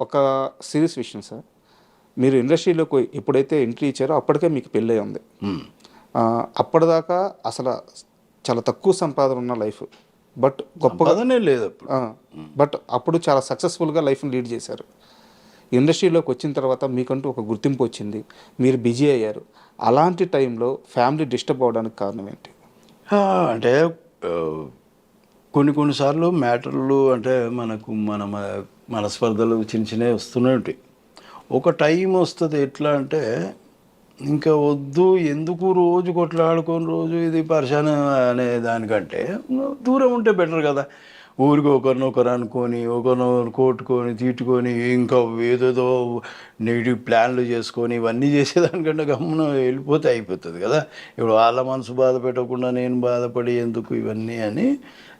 ఒక సీరియస్ విషయం సార్. మీరు ఇండస్ట్రీలోకి ఎప్పుడైతే ఎంట్రీ ఇచ్చారో అప్పటికే మీకు పెళ్ళి ఉంది. అప్పటిదాకా అసలు చాలా తక్కువ సంపాదన ఉన్న లైఫ్. బట్ గొప్పగా పదనే లేదు బట్ అప్పుడు చాలా సక్సెస్ఫుల్గా లైఫ్ని లీడ్ చేశారు. ఇండస్ట్రీలోకి వచ్చిన తర్వాత మీకంటూ ఒక గుర్తింపు వచ్చింది. మీరు బిజీ అయ్యారు. అలాంటి టైంలో ఫ్యామిలీ డిస్టర్బ్ అవడానికి కారణం ఏంటి? అంటే కొన్ని కొన్నిసార్లు మ్యాటర్లు అంటే మనకు మన మనస్పర్ధలు చిన్న చిన్నవి వస్తూనే ఉంటాయి. ఒక టైం వస్తుంది ఎట్లా అంటే ఇంకా వద్దు ఎందుకు రోజు కొట్లాడుకొని రోజు ఇది పరిశాన అనే దానికంటే దూరం ఉంటే బెటర్ కదా. ఊరికి ఒకరినొకరు అనుకొని ఒకరినొకరు కొట్టుకొని తీట్టుకొని ఇంకా ఏదేదో నెగిటివ్ ప్లాన్లు చేసుకొని ఇవన్నీ చేసేదానికంటే గమ్మున వెళ్ళిపోతే అయిపోతుంది కదా. ఇప్పుడు వాళ్ళ మనసు బాధ పెట్టకుండా నేను బాధపడి ఎందుకు ఇవన్నీ అని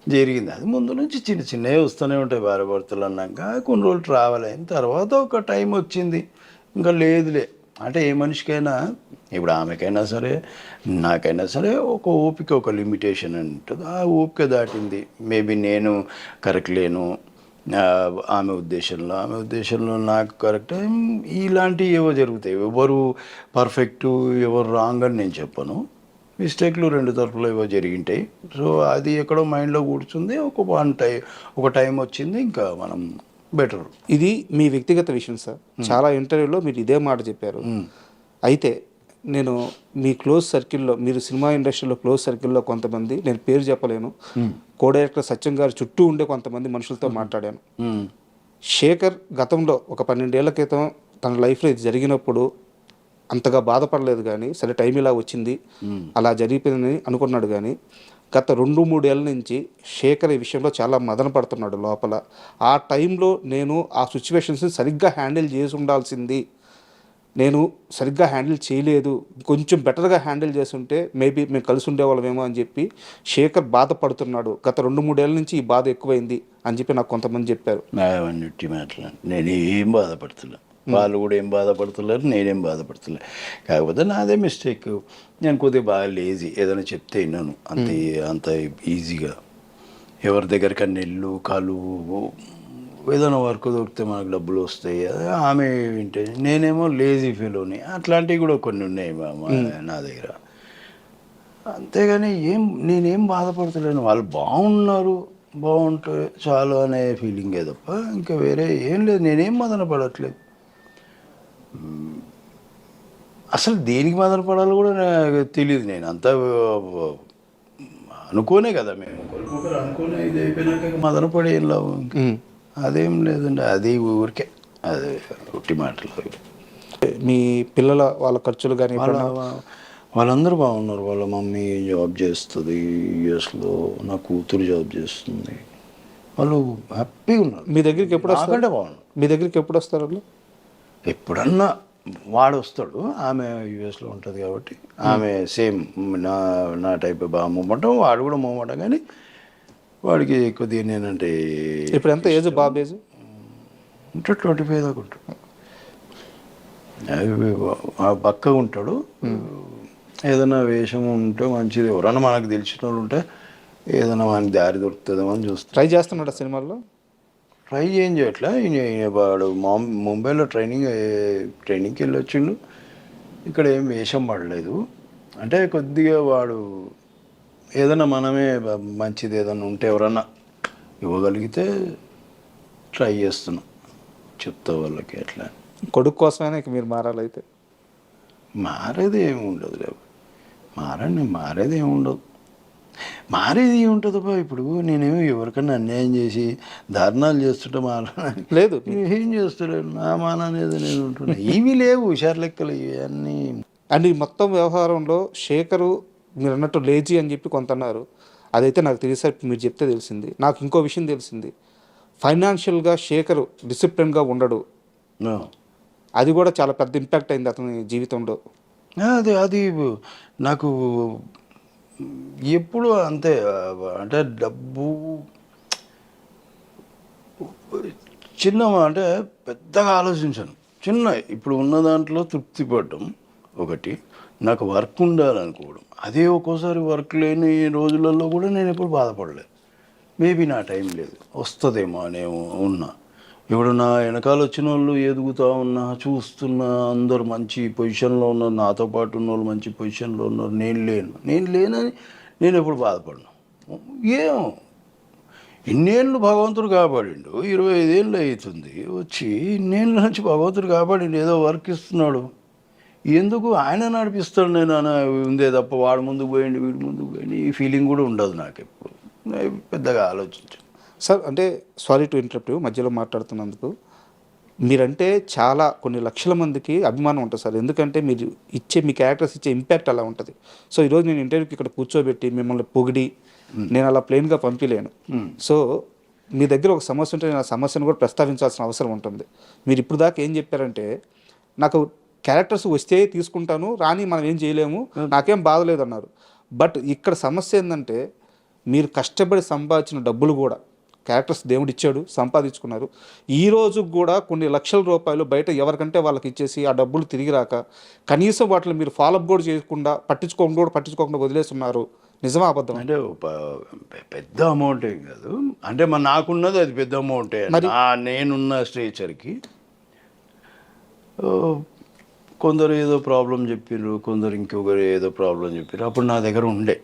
జరిగింది. అది ముందు నుంచి చిన్న చిన్నవి వస్తూనే ఉంటాయి భార్య భర్తలు అన్నాక కొన్ని రోజులు ట్రావెల్ అయిన తర్వాత ఒక టైం వచ్చింది. ఇంకా లేదులే. అంటే ఏ మనిషికైనా ఇప్పుడు ఆమెకైనా సరే నాకైనా సరే ఒక ఓపిక ఒక లిమిటేషన్ ఉంటుంది. ఆ ఓపిక దాటింది. మేబీ నేను కరెక్ట్ లేను. ఆమె ఉద్దేశంలో ఆమె ఉద్దేశంలో నాకు కరెక్ట్ ఇలాంటివి ఏవో జరుగుతాయి. ఎవరు పర్ఫెక్ట్ ఎవరు రాంగ్ అని నేను చెప్పను. మిస్టేక్లు రెండు తరపులో ఏవో జరిగింటాయి. సో అది ఎక్కడో మైండ్లో కూర్చుంది. ఒక వన్ టైం ఒక టైం వచ్చింది. ఇంకా మనం బెటర్. ఇది మీ వ్యక్తిగత విషయం సార్. చాలా ఇంటర్వ్యూలో మీరు ఇదే మాట చెప్పారు. అయితే నేను మీ క్లోజ్ సర్కిల్లో మీరు సినిమా ఇండస్ట్రీలో క్లోజ్ సర్కిల్లో కొంతమంది నేను పేరు చెప్పలేను. కో డైరెక్టర్ సత్యం గారి చుట్టూ ఉండే కొంతమంది మనుషులతో మాట్లాడాను. శేఖర్ గతంలో ఒక పన్నెండేళ్ళ క్రితం తన లైఫ్లో ఇది జరిగినప్పుడు అంతగా బాధపడలేదు కానీ సరే టైం ఇలా వచ్చింది అలా జరిగిపోయిందని అనుకున్నాడు కానీ గత రెండు మూడేళ్ళ నుంచి శేఖర్ ఈ విషయంలో చాలా మదన పడుతున్నాడు లోపల. ఆ టైంలో నేను ఆ సిచ్యువేషన్స్ని సరిగ్గా హ్యాండిల్ చేసి ఉండాల్సింది. నేను సరిగ్గా హ్యాండిల్ చేయలేదు. కొంచెం బెటర్గా హ్యాండిల్ చేస్తుంటే మేబీ మేము కలిసి ఉండేవాళ్ళమేమో అని చెప్పి శేఖర్ బాధపడుతున్నాడు. గత రెండు మూడేళ్ళ నుంచి ఈ బాధ ఎక్కువైంది అని చెప్పి నాకు కొంతమంది చెప్పారు. నేను ఏం బాధపడుతున్నా? వాళ్ళు కూడా ఏం బాధపడుతున్నారు నేనేం బాధపడుతున్నా. కాకపోతే నాదే మిస్టేక్ నేను కొద్దిగా బాగా లేజీ ఏదైనా చెప్తే విన్నాను. అంత అంత ఈజీగా ఎవరి దగ్గరికి వెళ్ళు కాలు ఏదైనా వర్క్ దొరికితే మనకు డబ్బులు వస్తాయి. అదే ఆమె వింటే నేనేమో లేజీ ఫీలోని అట్లాంటివి కూడా కొన్ని ఉన్నాయి నా దగ్గర. అంతేగాని ఏం నేనేం బాధపడతలేను. వాళ్ళు బాగున్నారు బాగుంటే చాలు అనే ఫీలింగే తప్ప ఇంకా వేరే ఏం లేదు. నేనేం మదన పడట్లేదు. అసలు దేనికి మదన పడాలో కూడా నాకు తెలియదు నేను. అంతా అనుకోనే కదా మేము. ఒకరికొకరు అనుకోనే ఇది అయిపోయినాక ఏం లాభం. అదేం లేదండి అది ఊరికే. అది ఒట్టి మాటలు. మీ పిల్లల వాళ్ళ ఖర్చులు కానీ వాళ్ళ వాళ్ళందరూ బాగున్నారు. వాళ్ళ మమ్మీ జాబ్ చేస్తుంది యుఎస్లో నా కూతురు జాబ్ చేస్తుంది. వాళ్ళు హ్యాపీగా ఉన్నారు. మీ దగ్గరికి ఎప్పుడు వస్తారు? నాకంటే బాగున్నారు. మీ దగ్గరికి ఎప్పుడు వస్తారు వాళ్ళు? ఎప్పుడన్నా వాడు వస్తాడు ఆమె యుఎస్లో ఉంటుంది కాబట్టి ఆమె సేమ్ నా నా టైప్ బాగా మూమెంటం వాడు కూడా మూమెంటం కానీ వాడికి కొద్దిగా నేనంటే ఇప్పుడు ఎంత ఏజ్ బాబు ఏజ్ ఉంటాడు ట్వంటీ ఫైవ్ దాకా ఉంటాడు. బక్కగా ఉంటాడు. ఏదైనా వేషం ఉంటే మంచిది. ఎవరన్నా మనకు తెలిసిన వాళ్ళు ఉంటే ఏదైనా మనకి దారి దొరుకుతుందేమో అని చూస్తాం ట్రై చేస్తున్నాడు ఆ సినిమాల్లో? ట్రై ఏం చేయట్లే? వాడు మామ్ ముంబైలో ట్రైనింగ్ ట్రైనింగ్కి వెళ్ళి వచ్చిండు ఇక్కడ ఏం వేషం పడలేదు. అంటే కొద్దిగా వాడు ఏదైనా మనమే మంచిది ఏదైనా ఉంటే ఎవరన్నా ఇవ్వగలిగితే ట్రై చేస్తున్నాం. చెప్తా వాళ్ళకి ఎట్లా కొడుకు కోసమైనా ఇక మీరు మారాలైతే మారేది ఏమి ఉండదు లేవు మారండి మారేది ఏమి ఉండదు. మారేది బా ఇప్పుడు నేనేమో ఎవరికన్నా అన్యాయం చేసి దారుణాలు చేస్తుంటే మారని లేదు. ఏం చేస్తలేను? నా మాన అనేది నేను ఉంటున్నా. ఇవి లేవు హుషారు లెక్కలు ఇవన్నీ అండ్ ఈ మొత్తం వ్యవహారంలో శేఖరు మీరు అన్నట్టు లేజీ అని చెప్పి కొంత అన్నారు. అదైతే నాకు తెలిసే మీరు చెప్తే తెలిసింది. నాకు ఇంకో విషయం తెలిసింది. ఫైనాన్షియల్గా శేఖరు డిసిప్లిన్గా ఉండడు. అది కూడా చాలా పెద్ద ఇంపాక్ట్ అయింది అతని జీవితంలో. అది అది నాకు ఎప్పుడు అంతే అంటే డబ్బు చిన్న అంటే పెద్దగా ఆలోచించాను. చిన్న ఇప్పుడు ఉన్న దాంట్లో తృప్తి పడడం ఒకటి. నాకు వర్క్ ఉండాలనుకోవడం. అదే ఒక్కోసారి వర్క్ లేని రోజులలో కూడా నేను ఎప్పుడు బాధపడలేదు. మేబీ నా టైం లేదు. వస్తుందేమో అనే ఉన్నా. ఇప్పుడు నా వెనకాల వచ్చిన వాళ్ళు ఎదుగుతా ఉన్నా చూస్తున్నా అందరు మంచి పొజిషన్లో ఉన్నారు నాతో పాటు ఉన్న వాళ్ళు మంచి పొజిషన్లో ఉన్నారు నేను లేను. నేను లేనని నేను ఎప్పుడు బాధపడను. ఏం? ఇన్నేళ్ళు భగవంతుడు కాపాడిండు ఇరవై ఐదేళ్ళు అవుతుంది వచ్చి ఇన్నేళ్ళ నుంచి భగవంతుడు కాపాడిండు ఏదో వర్క్ ఇస్తున్నాడు. ఎందుకు? ఆయన నడిపిస్తాడు నేను అని ఉందే తప్ప వాడు ముందుకు పోయిండు వీడు ముందుకు పోయిండు ఈ ఫీలింగ్ కూడా ఉండదు నాకు ఎప్పుడు పెద్దగా ఆలోచించు సార్ అంటే సారీ టు ఇంటరప్ట్ మధ్యలో మాట్లాడుతున్నందుకు. మీరంటే చాలా కొన్ని లక్షల మందికి అభిమానం ఉంటుంది సార్. ఎందుకంటే మీరు ఇచ్చే మీ క్యారెక్టర్స్ ఇచ్చే ఇంపాక్ట్ అలా ఉంటుంది. సో ఈరోజు నేను ఇంటర్వ్యూకి ఇక్కడ కూర్చోబెట్టి మిమ్మల్ని పొగిడి నేను అలా ప్లెయిన్గా పంపించలేను సో మీ దగ్గర ఒక సమస్య ఉంటే నేను ఆ సమస్యను కూడా ప్రస్తావించాల్సిన అవసరం ఉంటుంది. మీరు ఇప్పుడు దాకా ఏం చెప్పారంటే నాకు క్యారెక్టర్స్ వస్తే తీసుకుంటాను రాని మనం ఏం చేయలేము నాకేం బాధలేదు అన్నారు బట్ ఇక్కడ సమస్య ఏంటంటే మీరు కష్టపడి సంపాదించిన డబ్బులు కూడా క్యారెక్టర్స్ దేవుడు ఇచ్చాడు సంపాదించుకున్నారు. ఈ రోజు కూడా కొన్ని లక్షల రూపాయలు బయట ఎవరికంటే వాళ్ళకి ఇచ్చేసి ఆ డబ్బులు తిరిగి రాక కనీసం వాటిని మీరు ఫాలోఅప్ కూడా చేయకుండా పట్టించుకోకుండా కూడా పట్టించుకోకుండా వదిలేస్తున్నారు. నిజమా అబద్ధం అంటే పెద్ద అమౌంట్ ఏం కాదు. అంటే మన నాకున్నది అది పెద్ద అమౌంటే నేనున్న స్ట్రేచర్కి కొందరు ఏదో ప్రాబ్లం చెప్పారు కొందరు ఇంకొకరు ఏదో ప్రాబ్లం చెప్పారు అప్పుడు నా దగ్గర ఉండే.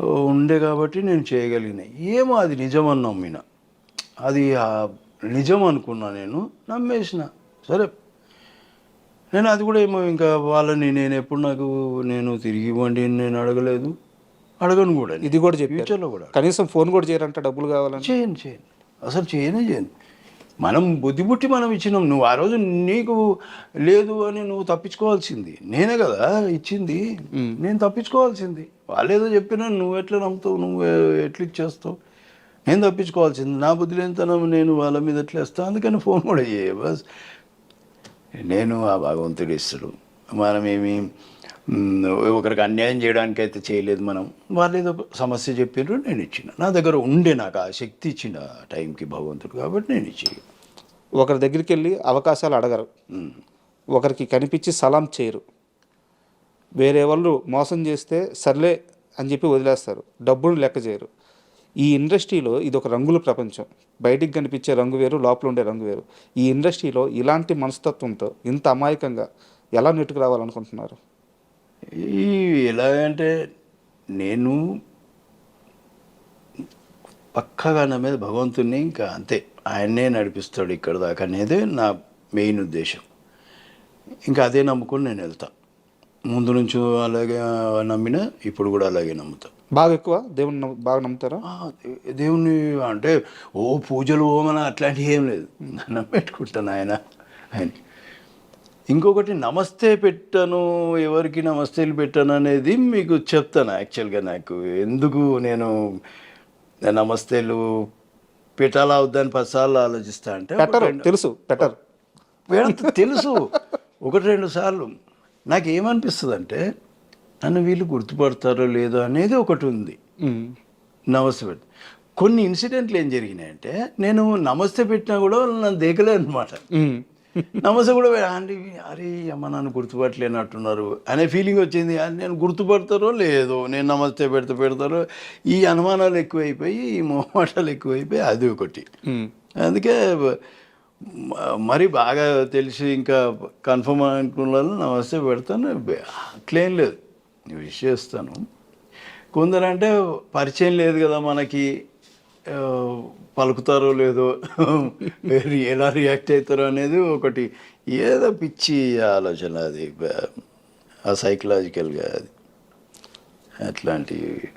ఉండే కాబట్టి నేను చేయగలిగిన. ఏమో అది నిజమని నమ్మిన. అది నిజం అనుకున్నా నేను నమ్మేసిన. సరే. నేను అది కూడా ఏమో ఇంకా వాళ్ళని నేను ఎప్పుడు నాకు నేను తిరిగి ఇవ్వండి నేను అడగలేదు. అడగను కూడా ఇది కూడా చెప్పారు. ఫ్యూచర్లో కూడా కనీసం ఫోన్ కూడా చేయరంట డబ్బులు కావాలని. చేయను చేయను. అసలు చేయనే చేయను. మనం బుద్ధి పుట్టి మనం ఇచ్చినాం. నువ్వు ఆ రోజు నీకు లేదు అని నువ్వు తప్పించుకోవాల్సింది. నేనే కదా ఇచ్చింది. నేను తప్పించుకోవాల్సింది. వాళ్ళేదో చెప్పినా నువ్వు ఎట్లా నమ్ముతావు? నువ్వు ఎట్లా ఇచ్చేస్తావు? నేను తప్పించుకోవాల్సింది. నా బుద్ధి లేనితనం నేను వాళ్ళ మీద ఎట్లా వేస్తా? అందుకని ఫోన్ కూడా చేయ బస్. నేను ఆ భగవంతుడు ఇస్తాడు మనమేమి ఒకరికి అన్యాయం చేయడానికి అయితే చేయలేదు మనం. వాళ్ళు ఏదో సమస్య చెప్పారు నేను ఇచ్చిన. నా దగ్గర ఉండే నాకు ఆ శక్తి ఇచ్చిన టైంకి భగవంతుడు కాబట్టి నేను ఇచ్చి ఒకరి దగ్గరికి వెళ్ళి అవకాశాలు అడగరు. ఒకరికి కనిపించి సలాం చేయరు. వేరే వాళ్ళు మోసం చేస్తే సర్లే అని చెప్పి వదిలేస్తారు. డబ్బును లెక్క చేయరు. ఈ ఇండస్ట్రీలో ఇది ఒక రంగుల ప్రపంచం. బయటికి కనిపించే రంగు వేరు లోపల ఉండే రంగు వేరు. ఈ ఇండస్ట్రీలో ఇలాంటి మనస్తత్వంతో ఇంత అమాయకంగా ఎలా నెట్టుకు రావాలనుకుంటున్నారు ఈ ఎలాగంటే నేను పక్కగా నా మీద భగవంతుని ఇంకా అంతే. ఆయన్నే నడిపిస్తాడు ఇక్కడ దాకా అనేదే నా మెయిన్ ఉద్దేశం. ఇంకా అదే నమ్ముకొని నేను వెళ్తా. ముందు నుంచి అలాగే నమ్మిన ఇప్పుడు కూడా అలాగే నమ్ముతా. బాగా ఎక్కువ? దేవుని బాగా నమ్ముతారా? దేవుని అంటే ఓ పూజలు ఓమన అట్లాంటివి ఏం లేదు. నన్ను పెట్టుకుంటాను ఆయన ఆయన. ఇంకొకటి నమస్తే పెట్టాను ఎవరికి నమస్తేలు పెట్టాను అనేది మీకు చెప్తాను యాక్చువల్గా నాకు. ఎందుకు నేను నమస్తేలు పెట్టాలా వద్దని పదిసార్లు ఆలోచిస్తా అంటే తెలుసు పెట్టరు. తెలుసు. ఒకటి రెండు సార్లు. నాకు ఏమనిపిస్తుంది అంటే నన్ను వీళ్ళు గుర్తుపడతారో లేదో అనేది ఒకటి ఉంది. నమస్తే పెట్టి కొన్ని ఇన్సిడెంట్లు ఏం జరిగినాయంటే నేను నమస్తే పెట్టినా కూడా వాళ్ళు నన్ను దేకలే అనమాట. నమస్తే కూడా అండి అరే అమ్మ నన్ను గుర్తుపట్టలేనట్టున్నారు అనే ఫీలింగ్ వచ్చింది నేను గుర్తుపడతారో లేదో నేను నమస్తే పెడితే పెడతారో ఈ అనుమానాలు ఎక్కువైపోయి ఈ మొహమాటాలు ఎక్కువైపోయి అది ఒకటి. అందుకే మరి బాగా తెలిసి ఇంకా కన్ఫర్మ్ అనుకున్న నమస్తే పెడతాను. అట్లేం లేదు. విష్ చేస్తాను. కొందరంటే పరిచయం లేదు కదా మనకి. పలుకుతారో లేదో. ఎలా రియాక్ట్ అవుతారో అనేది ఒకటి. ఏదో పిచ్చి ఆలోచన అది. ఆ సైకలాజికల్గా అది. అట్లాంటివి.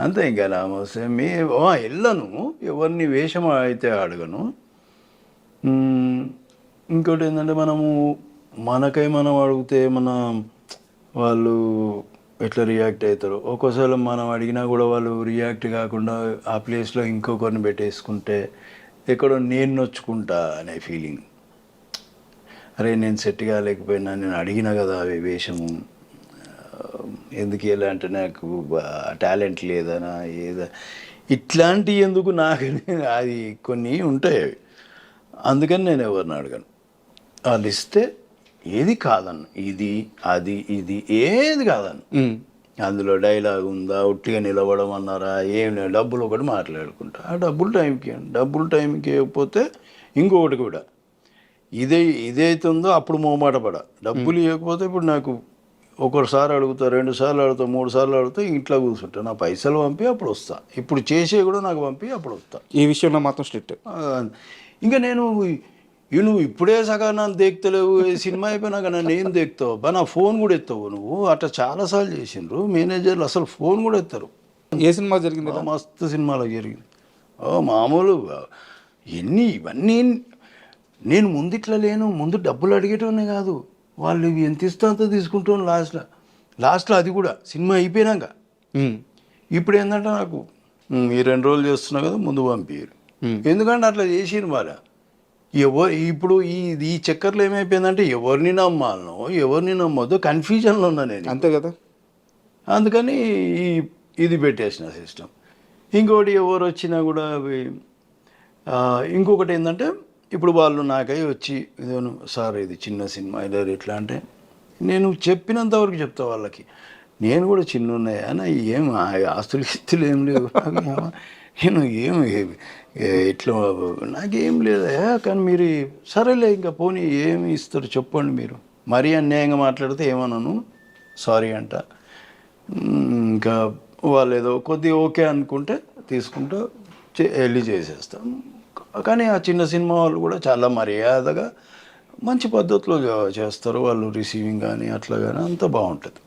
అంతే ఇంకా నమస్తే. మీ వెళ్ళను. ఎవరిని వేషం అయితే అడగను. ఇంకోటి ఏంటంటే మనము మనకై మనం అడిగితే మన వాళ్ళు ఎట్లా రియాక్ట్ అవుతారు. ఒక్కోసారి మనం అడిగినా కూడా వాళ్ళు రియాక్ట్ కాకుండా ఆ ప్లేస్లో ఇంకొకరిని పెట్టేసుకుంటే ఎక్కడో నేను నొచ్చుకుంటా అనే ఫీలింగ్ అరే నేను సెట్ కాలేకపోయినా నేను అడిగినా కదా అవి వేషము. ఎందుకు ఎలా అంటే నాకు టాలెంట్ లేదనా ఏదా? ఇట్లాంటి ఎందుకు నాకు అది కొన్ని ఉంటాయి అవి. అందుకని నేను ఎవరిని అడగను. వాళ్ళు ఇస్తే ఏది కాదన్న. ఇది అది ఇది ఏది కాదన్న. అందులో డైలాగ్ ఉందా ఉట్టిగా నిలబడం అన్నారా ఏం లేదు. డబ్బులు ఒకటి మాట్లాడుకుంటా. ఆ డబ్బులు టైంకి డబ్బులు టైంకి ఇవ్వకపోతే ఇంకొకటి కూడా. ఇదే ఇదైతుందో అప్పుడు మోమాట పడ. డబ్బులు ఇవ్వకపోతే ఇప్పుడు నాకు ఒకసారి అడుగుతా రెండు సార్లు అడుగుతా మూడు సార్లు అడుగుతా ఇంట్లో కూర్చుంటా. నా పైసలు పంపి అప్పుడు వస్తా. ఇప్పుడు చేసే కూడా నాకు పంపి అప్పుడు వస్తా. ఈ విషయంలో మాత్రం స్ట్రిక్ట్. ఇంకా నేను నువ్వు ఇప్పుడే సగం నన్ను దేక్తలేవు సినిమా అయిపోయినాక నన్ను ఏం దేక్తావు? బా నా ఫోన్ కూడా ఎత్తావు నువ్వు. అట్లా చాలాసార్లు చేసిండ్రు. మేనేజర్లు అసలు ఫోన్ కూడా ఎత్తారు. ఏ సినిమా జరిగింది మస్తు సినిమాలో జరిగింది. ఓ మామూలు ఎన్ని ఇవన్నీ నేను ముందు ఇట్లా లేను. ముందు డబ్బులు అడిగేటోనే కాదు. వాళ్ళు ఇవి ఎంత ఇస్తా అంత తీసుకుంటాను లాస్ట్లో. లాస్ట్లో అది కూడా సినిమా అయిపోయినాక. ఇప్పుడు ఏంటంటే నాకు "ఉమ్, ఈ రెండు రోజులు చేస్తున్నా కదా ముందు పంపించారు. ఎందుకంటే అట్లా చేసిరు వాళ్ళ ఎవరు ఇప్పుడు ఈ ఈ చక్కర్లో ఏమైపోయిందంటే ఎవరిని నమ్మాలనో ఎవరిని నమ్మొద్దో కన్ఫ్యూజన్లో ఉన్నా నేను అంతే కదా. అందుకని ఈ ఇది పెట్టేసిన సిస్టమ్ ఇంకోటి ఎవరు వచ్చినా కూడా ఇంకొకటి ఏంటంటే ఇప్పుడు వాళ్ళు నాకై వచ్చి ఇదేను సార్ ఇది చిన్న సినిమా ఇదే ఇట్లా అంటే నేను చెప్పినంత వరకు చెప్తా వాళ్ళకి. నేను కూడా చిన్న ఉన్నాయా ఏం ఆస్తులు ఇస్తులు ఏం లేవు ఏమ- నేను ఏం ఏ- ఏ- ఇట్లా నాకేం లేదా కానీ మీరు సరేలే ఇంకా పోనీ ఏమి ఇస్తారు చెప్పండి మీరు. మరీ అన్యాయంగా మాట్లాడితే ఏమన్నాను సారీ అంట. ఇంకా వాళ్ళు ఏదో కొద్దిగా ఓకే అనుకుంటే తీసుకుంటూ వెళ్ళి చేసేస్తాం. కానీ ఆ చిన్న సినిమా వాళ్ళు కూడా చాలా మర్యాదగా మంచి పద్ధతిలో చేస్తారు. వాళ్ళు రిసీవింగ్ కానీ అట్లా కానీ అంత బాగుంటుంది.